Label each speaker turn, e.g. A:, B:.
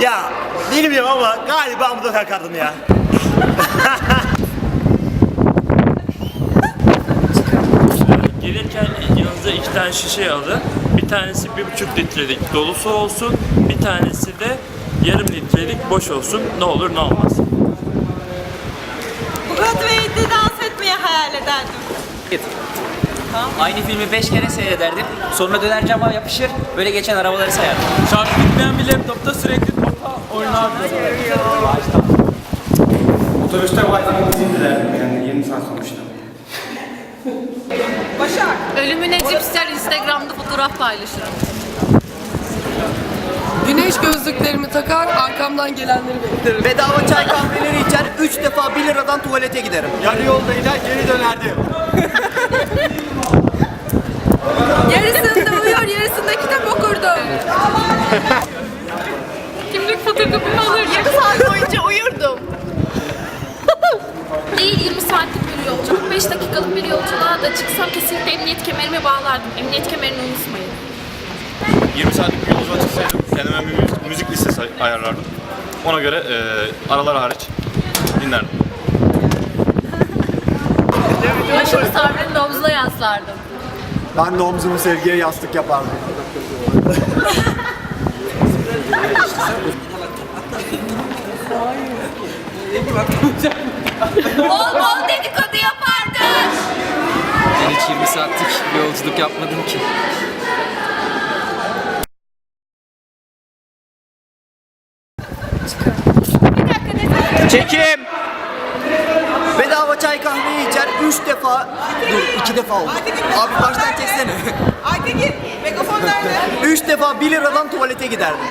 A: Ya bilmiyorum ama galiba Amuda kardım ya.
B: Gelirken yanınıza iki tane şişe alın. Bir tanesi bir buçuk litrelik dolusu olsun. Bir tanesi de yarım litrelik boş olsun. Ne olur ne olmaz.
C: Broadway'de dans etmeyi hayal ederdim.
D: Aynı filmi 5 kere seyrederdim. Sonra döner cama yapışır, böyle geçen arabaları sayardım.
E: Şarkı bitmeyen bir laptopta sürekli Oynardım.
F: Otobüste Wi-Fi izlerdim yani 20 saat sonuçta.
G: Ölümüne cipsler Instagram'da fotoğraf paylaşırım.
H: Güneş gözlüklerimi takar, arkamdan gelenleri beklerim.
I: Bedava çay kahveleri içer, 3 defa 1 liradan tuvalete giderim.
A: Yarı yolda iner geri dönerdim.
G: Yarısında uyuyor, yarısında kitap okurdum. saatlik bir yolculuk. 45 dakikalık bir yolculuğa da çıksam kesinlikle emniyet kemerimi bağlardım. Emniyet kemerini unutmayın.
J: 20 saatlik bir yolculuğa çıksaydım kendime bir müzik, müzik listesi ayarlardım. Ona göre e, aralar hariç dinlerdim.
G: Başımı sabrının omzuna yaslardım.
A: Ben de omzumu sevgiye yastık yapardım.
G: Bol bol dedikodu yapardım.
E: Ben hiç 20 saatlik bir yolculuk yapmadım ki.
I: Çekim! Bedava çay kahveyi içer, 3 defa... Dur, 2 defa oldu. Abi baştan çeksene.
C: Aytekin, megafon nerede?
I: 3 defa 1 liradan tuvalete giderdim.